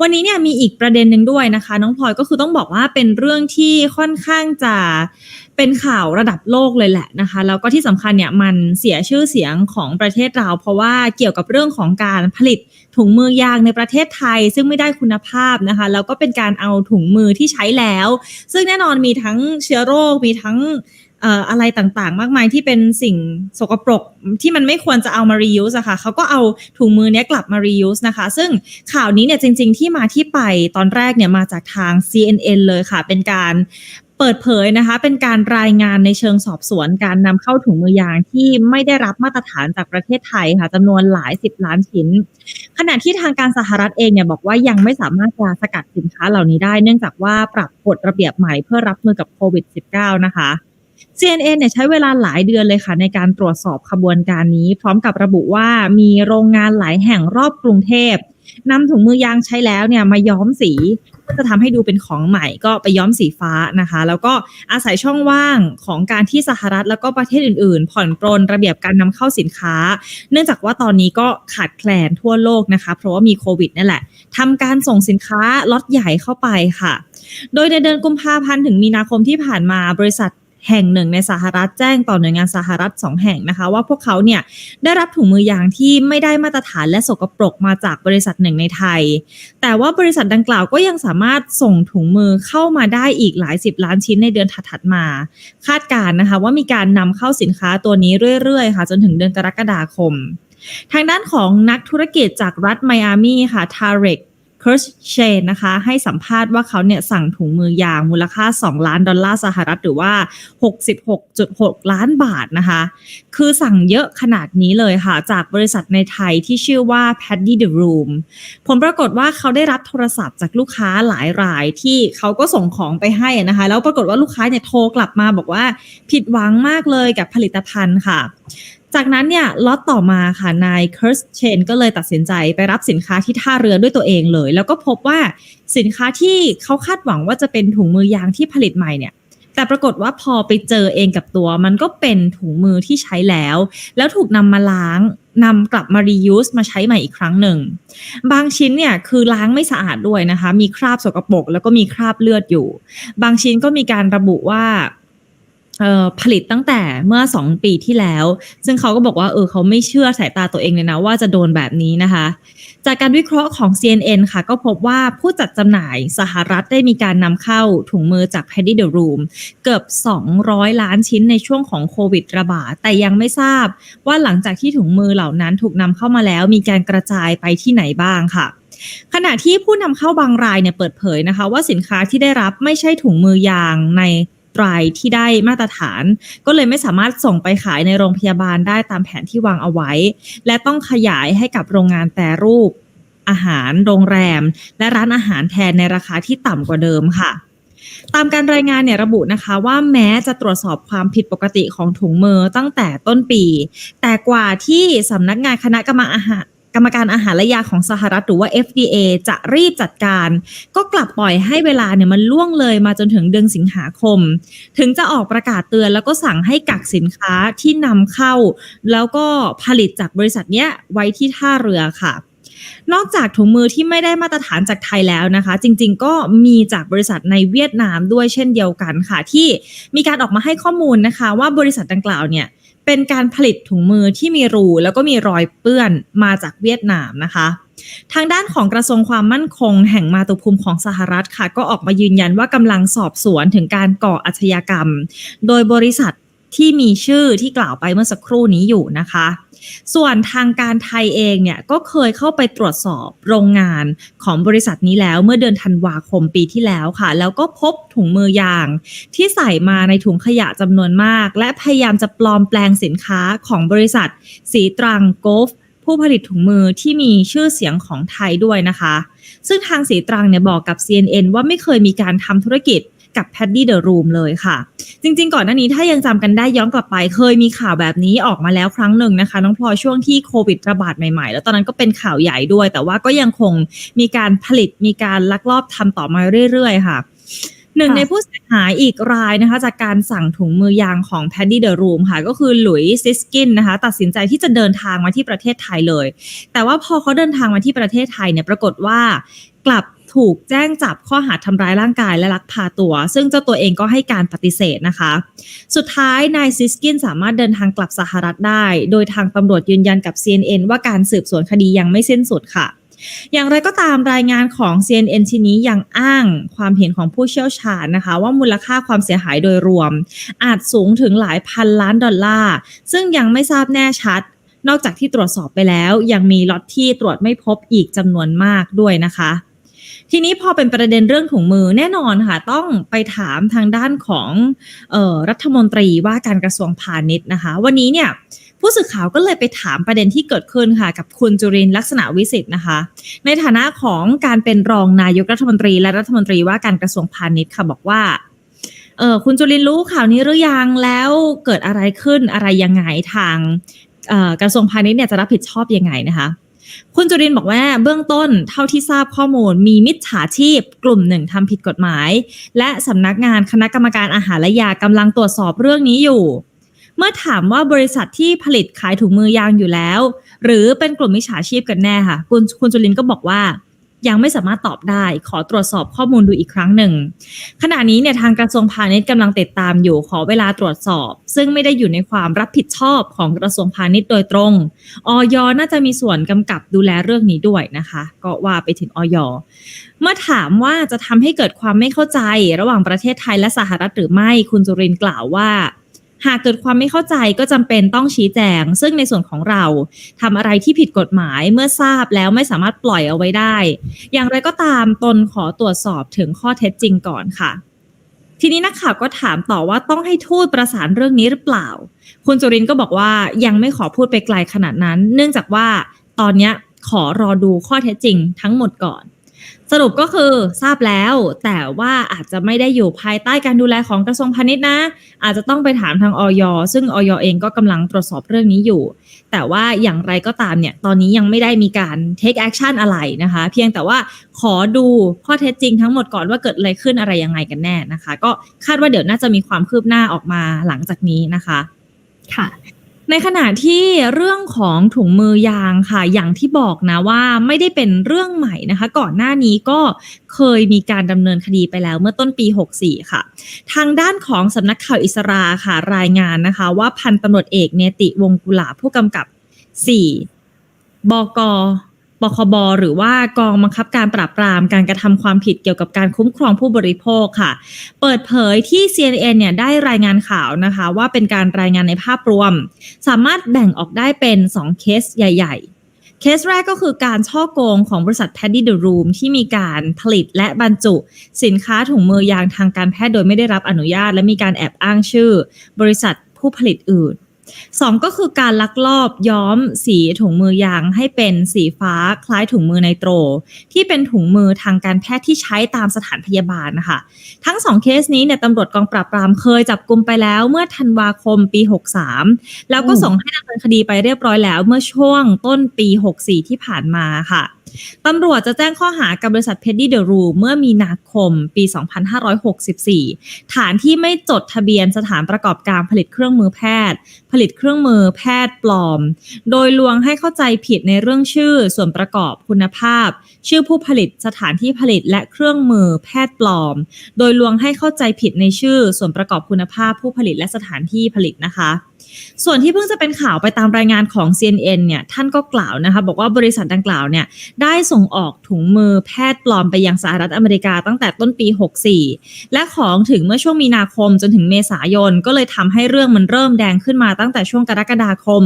วันนี้เนี่ยมีอีกประเด็นหนึ่งด้วยนะคะ น้องพลอยก็คือต้องบอกว่าเป็นเรื่องที่ค่อนข้างจะเป็นข่าวระดับโลกเลยแหละนะคะ แล้วก็ที่สำคัญเนี่ยมันเสียชื่อเสียงของประเทศเรา เพราะว่าเกี่ยวกับเรื่องของการผลิตถุงมือยางในประเทศไทย ซึ่งไม่ได้คุณภาพนะคะแล้วก็เป็นการเอาถุงมือที่ใช้แล้ว ซึ่งแน่นอนมีทั้งเชื้อโรคมีทั้ง อะไรต่างๆ มากมายที่เป็นสิ่งสกปรกที่มันไม่ควรจะเอามา reuse อะค่ะเขาก็เอาถุงมือเนี้ยกลับมา reuse นะคะ ซึ่งข่าวนี้เนี่ยจริง ๆ ที่มาที่ไปตอนแรกเนี่ยมาจากทาง CNN เลยค่ะ เป็นการเปิดเผยนะคะ เป็นการรายงานในเชิงสอบสวนการนำเข้าถุงมือยางที่ไม่ได้รับมาตรฐานจากประเทศไทยค่ะจำนวนหลายสิบล้านชิ้น ขณะที่ทางการสหรัฐเองเนี่ยบอกว่ายังไม่สามารถจะสกัดสินค้าเหล่านี้ได้ เนื่องจากว่าปรับกฎระเบียบใหม่เพื่อรับมือกับโควิด -19 นะคะ CNN เนี่ยใช้เวลาหลายเดือนเลยค่ะ ในการตรวจสอบขบวนการนี้ พร้อมกับระบุว่ามีโรงงานหลายแห่งรอบกรุงเทพนำถุงมือยางใช้แล้วเนี่ยมาย้อมสีเพื่อจะทำให้ดูเป็นของใหม่ก็ไปย้อมสีฟ้านะคะ แล้วก็อาศัยช่องว่างของการที่สหรัฐแล้วก็ประเทศอื่นๆ ผ่อนปรนระเบียบการนำเข้าสินค้า เนื่องจากว่าตอนนี้ก็ขาดแคลนทั่วโลกนะคะ เพราะว่ามีโควิดนั่นแหละทำการส่งสินค้าล็อตใหญ่เข้าไปค่ะ โดยในเดือนกุมภาพันธ์ถึงมีนาคมที่ผ่านมาบริษัท แห่งหนึ่งในสหรัฐแจ้งต่อหน่วยงานสหรัฐสองแห่งนะคะ ว่าพวกเขาเนี่ยได้รับถุงมือยางที่ไม่ได้มาตรฐานและสกปรกมาจากบริษัทหนึ่งในไทย แต่ว่าบริษัทดังกล่าวก็ยังสามารถส่งถุงมือเข้ามาได้อีกหลายสิบล้านชิ้นในเดือนถัดๆมา คาดการณ์นะคะว่ามีการนำเข้าสินค้าตัวนี้เรื่อยๆค่ะจนถึงเดือนกรกฎาคม ทางด้านของนักธุรกิจจากรัฐไมอามีค่ะทาเร็ก เคิร์ชเชนนะคะ ให้สัมภาษณ์ว่าเขาเนี่ยสั่งถุงมือยางมูลค่า 2 ล้านดอลลาร์สหรัฐหรือว่า 66.6 ล้านบาทนะคะ คือสั่งเยอะขนาดนี้เลยค่ะ จากบริษัทในไทยที่ชื่อว่า Paddy the Room ผลปรากฏว่าเขาได้รับโทรศัพท์จากลูกค้าหลายรายที่เขาก็ส่งของไปให้นะคะ แล้วปรากฏว่าลูกค้าเนี่ยโทรกลับมาบอกว่าผิดหวังมากเลยกับผลิตภัณฑ์ค่ะ จากนั้นเนี่ยล็อตต่อมาค่ะนายเคิร์สเชนก็เลยตัดสินใจไปรับสินค้าที่ท่าเรือด้วยตัวเองเลย แล้วก็พบว่าสินค้าที่เขาคาดหวังว่าจะเป็นถุงมือยางที่ผลิตใหม่เนี่ยแต่ปรากฏว่าพอไปเจอเองกับตัวมันก็เป็นถุงมือที่ใช้แล้ว แล้วถูกนำมาล้างนำกลับมา reuse มาใช้ใหม่อีกครั้งหนึ่ง บางชิ้นเนี่ยคือล้างไม่สะอาดด้วยนะคะ มีคราบสกปรกแล้วก็มีคราบเลือดอยู่ บางชิ้นก็มีการระบุว่า เอ่อผลิตตั้งแต่เมื่อ 2 ปีที่แล้ว ซึ่งเขาก็บอกว่าเออเขาไม่เชื่อสายตาตัวเองเลยนะว่าจะโดนแบบนี้นะคะ จากการวิเคราะห์ของ CNN ค่ะ ก็พบว่าผู้จัดจำหน่ายสหรัฐได้มีการนำเข้าถุงมือจาก Paddy the Room เกือบ 200 ล้านชิ้นในช่วงของโควิดระบาด แต่ยังไม่ทราบว่าหลังจากที่ถุงมือเหล่านั้นถูกนำเข้ามาแล้ว มีการกระจายไปที่ไหนบ้างค่ะขณะที่ผู้นำเข้าบางรายเนี่ยเปิดเผยนะคะ ว่าสินค้าที่ได้รับไม่ใช่ถุงมือยางใน ตรที่ได้มาตรฐาน ก็เลยไม่สามารถส่งไปขายในโรงพยาบาลได้ตามแผนที่วางเอาไว้ และต้องขยายให้กับโรงงานแปรรูป อาหาร โรงแรม และร้านอาหารแทนในราคาที่ต่ำกว่าเดิมค่ะตามการรายงานเนี่ยระบุนะคะว่าแม้จะตรวจสอบความผิดปกติของถุงมือตั้งแต่ต้นปี แต่กว่าที่สำนักงานคณะกรรมอาหาร กรรมการอาหารและยาของสหรัฐหรือว่า FDA จะรีบจัดการ ก็กลับปล่อยให้เวลาเนี่ยมันล่วงเลยมาจนถึงเดือนสิงหาคม ถึงจะออกประกาศเตือนแล้วก็สั่งให้กักสินค้าที่นำเข้า แล้วก็ผลิตจากบริษัทเนี้ยไว้ที่ท่าเรือค่ะนอกจากถุงมือที่ไม่ได้มาตรฐานจากไทยแล้วนะคะ จริงๆ ก็มีจากบริษัทในเวียดนามด้วยเช่นเดียวกันค่ะ ที่มีการออกมาให้ข้อมูลนะคะ ว่าบริษัทดังกล่าวเนี่ย เป็นการผลิตถุงมือที่มีรูแล้วก็มีรอยเปื้อนมาจากเวียดนามนะคะ ทางด้านของกระทรวงความมั่นคง แห่งมาตุภูมิของสหรัฐค่ะ ก็ออกมายืนยันว่ากำลังสอบสวนถึงการก่ออาชญากรรม โดยบริษัท ที่มีชื่อที่กล่าวไปเมื่อสักครู่นี้อยู่นะคะ ส่วนทางการไทยเองเนี่ยก็เคยเข้าไปตรวจสอบโรงงานของบริษัทนี้แล้วเมื่อเดือนธันวาคมปีที่แล้วค่ะ แล้วก็พบถุงมือยาง ที่ใส่มาในถุงขยะจำนวนมาก และพยายามจะปลอมแปลงสินค้าของบริษัท สีตรังโกฟผู้ผลิตถุงมือที่มีชื่อเสียงของไทยด้วยนะคะ ซึ่งทางสีตรังเนี่ยบอกกับ CNN ว่าไม่เคยมีการทำธุรกิจ กับแพดดี้เดอะรูมเลยค่ะ จริง ๆ ก่อนหน้านี้ถ้ายังจำกันได้ย้อนกลับไป เคยมีข่าวแบบนี้ออกมาแล้วครั้งหนึ่งนะคะ น้องพลอยช่วงที่โควิดระบาดใหม่ๆ แล้วตอนนั้นก็เป็นข่าวใหญ่ด้วย แต่ว่าก็ยังคงมีการผลิตมีการลักลอบทำต่อมาเรื่อย ๆ ค่ะ หนึ่งค่ะในผู้เสียหายอีกรายนะคะ จากการสั่งถุงมือยางของ Paddy the Room ค่ะ ก็คือหลุยส์ซิสกินนะคะ ตัดสินใจที่จะเดินทางมาที่ประเทศไทยเลย แต่ว่าพอเขาเดินทางมาที่ประเทศไทยเนี่ยปรากฏว่ากลับถูกแจ้งจับข้อหาทำร้ายร่างกายและลักพาตัว ซึ่งเจ้าตัวเองก็ให้การปฏิเสธนะคะ สุดท้ายนายซิสกินสามารถเดินทางกลับสหรัฐได้ โดยทางตำรวจยืนยันกับ CNN ว่าการสืบสวนคดียังไม่สิ้นสุดค่ะ อย่างไรก็ตามรายงานของ CNN ทีนี้ยังอ้างความเห็นของผู้เชี่ยวชาญนะคะ ว่ามูลค่าความเสียหายโดยรวม อาจสูงถึงหลายพันล้านดอลลาร์ ซึ่งยังไม่ทราบแน่ชัด นอกจากที่ตรวจสอบไปแล้ว ยังมีล็อตที่ตรวจไม่พบอีกจำนวนมากด้วยนะคะทีนี้พอเป็นประเด็นเรื่องถุงมือแน่นอนค่ะ ต้องไปถามทางด้านของออรัฐมนตรีว่าการกระทรวงพาณิชย์นะคะ วันนี้เนี่ย ผู้สื่อข่าวก็เลยไปถามประเด็นที่เกิดขึ้นค่ะ กับคุณจุรินลักษณะวิสิทธ์นะคะ ในฐานะของการเป็นรองนายกรัฐมนตรี และรัฐมนตรีว่าการกระทรวงพาณิชย์ค่ะบอกว่าเออคุณจุรินรู้ข่าวนี้หรือยังแล้วเกิดอะไรขึ้นอะไรยังไงทางกระทรวงพาณิชย์เนี่ยจะรับผิดชอบยังไงนะคะคุณจุรินบอกว่าเบื้องต้นเท่าที่ทราบข้อมูล มีมิจฉาชีพกลุ่มหนึ่งทำผิดกฎหมาย และสำนักงานคณะกรรมการอาหารและยากำลังตรวจสอบเรื่องนี้อยู่ เมื่อถามว่าบริษัทที่ผลิตขายถุงมือยางอยู่แล้ว หรือเป็นกลุ่มมิจฉาชีพกันแน่ค่ะ คุณคุณจุลินก็บอกว่ายังไม่สามารถตอบได้ขอตรวจสอบข้อมูลดูอีกครั้งหนึ่ง ขณะนี้เนี่ยทางกระทรวงพาณิชย์กำลังติดตามอยู่ขอเวลาตรวจสอบ ซึ่งไม่ได้อยู่ในความรับผิดชอบของกระทรวงพาณิชย์โดยตรงออยน่าจะมีส่วนกำกับดูแลเรื่องนี้ด้วยนะคะ ก็ว่าไปถึงออยเมื่อถามว่าจะทำให้เกิดความไม่เข้าใจ ระหว่างประเทศไทยและสหรัฐหรือไม่คุณจุรินกล่าวว่า หากเกิดความไม่เข้าใจก็จำเป็นต้องชี้แจง ซึ่งในส่วนของเราทำอะไรที่ผิดกฎหมายเมื่อทราบแล้วไม่สามารถปล่อยเอาไว้ได้ อย่างไรก็ตามตนขอตรวจสอบถึงข้อเท็จจริงก่อนค่ะ ทีนี้นักข่าวก็ถามต่อว่าต้องให้ทูตประสานเรื่องนี้หรือเปล่า คุณจุรินก็บอกว่ายังไม่ขอพูดไปไกลขนาดนั้น เนื่องจากว่าตอนนี้ขอรอดูข้อเท็จจริงทั้งหมดก่อน สรุปก็คือทราบแล้ว แต่ว่าอาจจะไม่ได้อยู่ภายใต้การดูแลของกระทรวงพาณิชย์นะ อาจจะต้องไปถามทางออยซึ่งออยเองก็กำลังตรวจสอบเรื่องนี้อยู่ แต่ว่าอย่างไรก็ตามเนี่ย ตอนนี้ยังไม่ได้มีการ take action อะไรนะคะ เพียงแต่ว่าขอดูข้อเท็จจริงทั้งหมดก่อนว่าเกิดอะไรขึ้นอะไรยังไงกันแน่นะคะ ก็คาดว่าเดี๋ยวน่าจะมีความคืบหน้าออกมาหลังจากนี้นะคะ ค่ะ ในขณะที่เรื่องของถุงมือยางค่ะ อย่างที่บอกนะว่าไม่ได้เป็นเรื่องใหม่นะคะ ก่อนหน้านี้ก็เคยมีการดำเนินคดีไปแล้วเมื่อต้นปี 64 ค่ะ ทางด้านของสำนักข่าวอิสราค่ะ รายงานนะคะ ว่าพันตำรวจเอกเนติวงกุลาผู้กำกับ 4 บก ปคบหรือว่ากองบังคับการปราบปรามการกระทำความผิดเกี่ยวกับการคุ้มครองผู้บริโภคค่ะ เปิดเผยที่ CNN เนี่ยได้รายงานข่าวนะคะ ว่าเป็นการรายงานในภาพรวม สามารถแบ่งออกได้เป็น 2 เคสใหญ่ ๆ เคสแรกก็คือการช่อโกงของบริษัท Paddy the Room ที่มีการผลิตและบรรจุ สินค้าถุงมือยางทางการแพทย์โดยไม่ได้รับอนุญาต และมีการแอบอ้างชื่อ บริษัทผู้ผลิตอื่น สองก็คือการลักลอบย้อมสีถุงมือยางให้เป็นสีฟ้าคล้ายถุงมือไนโตร ที่เป็นถุงมือทางการแพทย์ที่ใช้ตามสถานพยาบาลนะคะทั้งสองเคสนี้เนี่ยตำรวจกองปราบปรามเคยจับกลุมไปแล้วเมื่อธันวาคมปี 63 แล้วก็ส่งให้ดำเนินคดีไปเรียบร้อยแล้วเมื่อช่วงต้นปี 64 ที่ผ่านมาค่ะตำรวจจะแจ้งข้อหากับบริษัทเพดดี้เดอะรูเมื่อมีนาคมปี 2564 ฐานที่ไม่จดทะเบียนสถานประกอบการผลิตเครื่องมือแพทย์ ผลิตเครื่องมือแพทย์ปลอม โดยลวงให้เข้าใจผิดในเรื่องชื่อ ส่วนประกอบคุณภาพ ชื่อผู้ผลิตสถานที่ผลิตและเครื่องมือแพทย์ปลอม โดยลวงให้เข้าใจผิดในชื่อ ส่วนประกอบคุณภาพผู้ผลิตและสถานที่ผลิตนะคะ ส่วนที่เพิ่งจะเป็นข่าวไปตามรายงานของ CNN เนี่ยท่านก็กล่าวนะคะบอกว่าบริษัทดังกล่าวเนี่ยได้ส่งออกถุงมือแพทย์ปลอมไปยังสหรัฐอเมริกาตั้งแต่ต้นปี 64 และของถึงเมื่อช่วงมีนาคมจนถึงเมษายน ก็เลยทำให้เรื่องมันเริ่มแดงขึ้นมาตั้งแต่ช่วงกรกฎาคม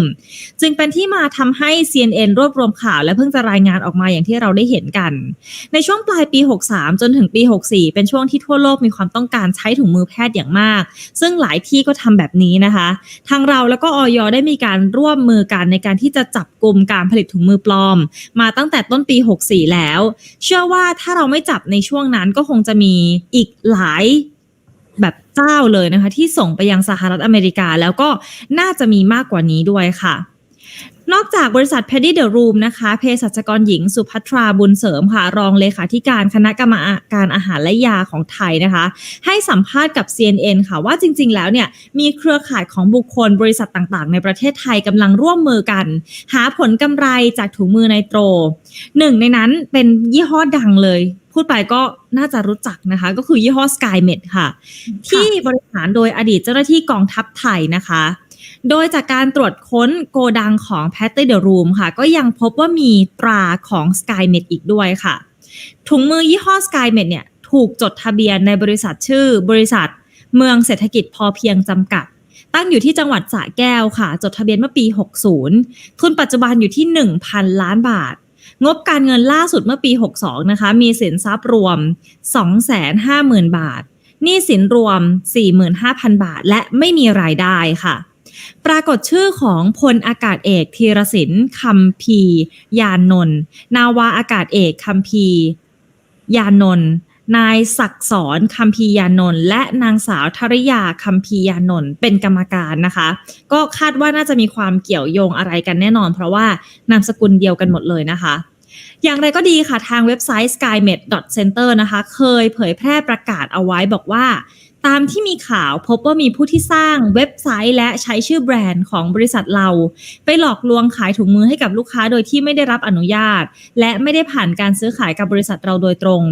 จึงเป็นที่มาทำให้ CNN รวบรวมข่าวและเพิ่งจะรายงานออกมาอย่างที่เราได้เห็นกัน ในช่วงปลายปี 63 จนถึงปี 64 เป็นช่วงที่ทั่วโลกมีความต้องการใช้ถุงมือแพทย์อย่างมาก ซึ่งหลายที่ก็ทำแบบนี้นะคะ ทางเราแล้วก็ออยได้มีการร่วมมือกันในการที่จะจับกลุ่มการผลิตถุงมือปลอม มาตั้งแต่ต้นปี 64 แล้ว เชื่อว่าถ้าเราไม่จับในช่วงนั้นก็คงจะมีอีกหลายแบบเจ้าเลยนะคะ ที่ส่งไปยังสหรัฐอเมริกา แล้วก็น่าจะมีมากกว่านี้ด้วยค่ะ นอกจากบริษัท Paddy The Room นะคะเภสัชกรหญิงสุภัทราบุญเสริมค่ะ รองเลขาธิการคณะกรรมการอาหารและยาของไทยนะคะ ให้สัมภาษณ์กับ CNN ค่ะว่าจริง ๆ แล้วเนี่ยมีเครือข่ายของบุคคลบริษัทต่างๆ ในประเทศไทยกำลังร่วมมือกัน หาผลกำไรจากถุงมือไนโตรหนึ่งในนั้นเป็นยี่ห้อดังเลย พูดไปก็น่าจะรู้จักนะคะ ก็คือยี่ห้อ SkyMed ค่ะ ที่บริหารโดยอดีตเจ้าหน้าที่กองทัพไทยนะคะ โดยจากการตรวจค้นโกดังของ p a t t y The Room ค่ะ ก็ยังพบว่ามีตราของ SkyMed อีกด้วยค่ะ ถุงมือยี่ห้อ SkyMed เนี่ยถูกจดทะเบียนในบริษัทชื่อบริษัท เมืองเศรษฐกิจพอเพียงจำกัด ตั้งอยู่ที่จังหวัดสระแก้วค่ะ จดทะเบียนเมื่อปี 60 ทุนปัจจุบันอยู่ที่ 1,000 ล้านบาท งบการเงินล่าสุดเมื่อปี 62 นะคะ มีสินทรัพย์รวม 250,000 บาทหนี้สินรวม 45,000 บาท และไม่มีรายได้ค่ะ ปรากฏชื่อของพลอากาศเอกธีรศิลป์คำพียานนท์นาวาอากาศเอกคำพียานนท์นายศักดิ์สอนคำพียานนท์และนางสาวธริยาคำพียานนท์เป็นกรรมการนะคะ ก็คาดว่าน่าจะมีความเกี่ยวโยงอะไรกันแน่นอน เพราะว่านามสกุลเดียวกันหมดเลยนะคะอย่างไรก็ดีค่ะ ทางเว็บไซต์ skymed.center นะคะ เคยเผยแพร่ประกาศเอาไว้บอกว่า ตามที่มีข่าวพบว่ามีผู้ที่สร้างเว็บไซต์และใช้ชื่อแบรนด์ของบริษัทเรา ไปหลอกลวงขายถุงมือให้กับลูกค้าโดยที่ไม่ได้รับอนุญาต และไม่ได้ผ่านการซื้อขายกับบริษัทเราโดยตรง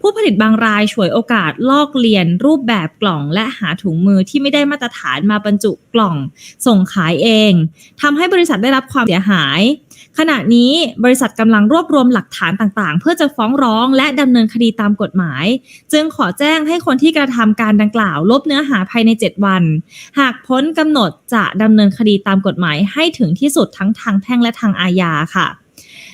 ผู้ผลิตบางรายฉวยโอกาสลอกเลียน รูปแบบกล่อง และหาถุงมือที่ไม่ได้มาตรฐานมาบรรจุกล่อง ส่งขายเองทำให้บริษัทได้รับความเสียหาย ขณะนี้บริษัทกำลังรวบรวมหลักฐานต่างๆ เพื่อจะฟ้องร้องและดำเนินคดีตามกฎหมาย จึงขอแจ้งให้คนที่กระทำการดังกล่าว ลบเนื้อหาภายใน 7 วัน หากพ้นกำหนดจะดำเนินคดีตามกฎหมายให้ถึงที่สุดทั้งทางแพ่งและทางอาญาค่ะ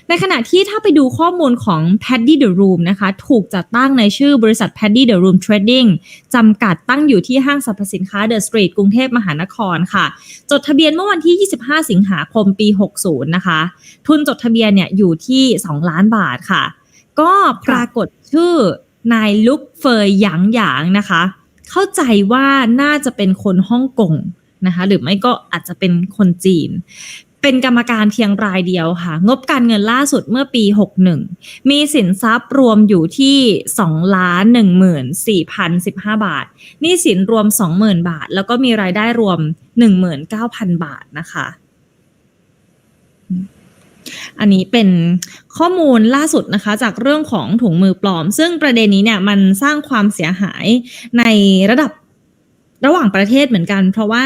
ในขณะที่ถ้าไปดูข้อมูลของ Paddy The Room นะคะ ถูกจัดตั้งในชื่อบริษัท Paddy The Room Trading จำกัดตั้งอยู่ที่ห้างสรรพสินค้า The Street กรุงเทพมหานครค่ะ จดทะเบียนเมื่อวันที่ 25 สิงหาคมปี 60 นะคะ ทุนจดทะเบียนเนี่ยอยู่ที่ 2 ล้านบาทค่ะ ก็ปรากฏชื่อนายลุกเฟยหยางหยางนะคะ เข้าใจว่าน่าจะเป็นคนฮ่องกงนะคะหรือไม่ก็อาจจะเป็นคนจีน เป็นกรรมการเพียงรายเดียวค่ะ งบการเงินล่าสุดเมื่อปี 61 มีสินทรัพย์รวมอยู่ที่2ล้าน1 4 0 1 5 บาท นี้สินรวม 20,000 บาท แล้วก็มีรายได้รวม 19,000 บาทนะคะ อันนี้เป็นข้อมูลล่าสุดนะคะ จากเรื่องของถุงมือปลอม ซึ่งประเด็นนี้เนี่ยมันสร้างความเสียหายในระดับ ระหว่างประเทศเหมือนกัน เพราะว่า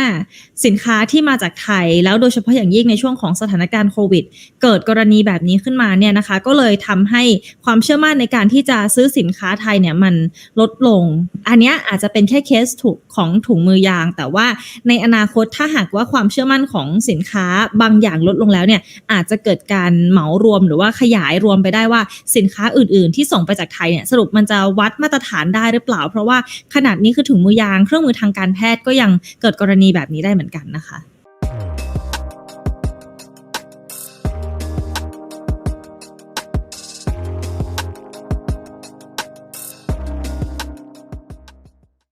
สินค้าที่มาจากไทย แล้วโดยเฉพาะอย่างยิ่งในช่วงของสถานการณ์โควิด เกิดกรณีแบบนี้ขึ้นมาเนี่ยนะคะ ก็เลยทำให้ความเชื่อมั่นในการที่จะซื้อสินค้าไทยเนี่ยมันลดลง อันนี้อาจจะเป็นแค่เคสถูกของถุงมือยาง แต่ว่าในอนาคตถ้าหากว่าความเชื่อมั่นของสินค้าบางอย่างลดลงแล้วเนี่ยอาจจะเกิดการเหมารวมหรือว่าขยายรวมไปได้ว่าสินค้าอื่น ๆ ที่ส่งไปจากไทยเนี่ยสรุปมันจะวัดมาตรฐานได้หรือเปล่า เพราะว่าขนาดนี้คือถุงมือยางเครื่องมือทางการการแพทย์ก็ยังเกิดกรณีแบบนี้ได้เหมือนกันนะคะ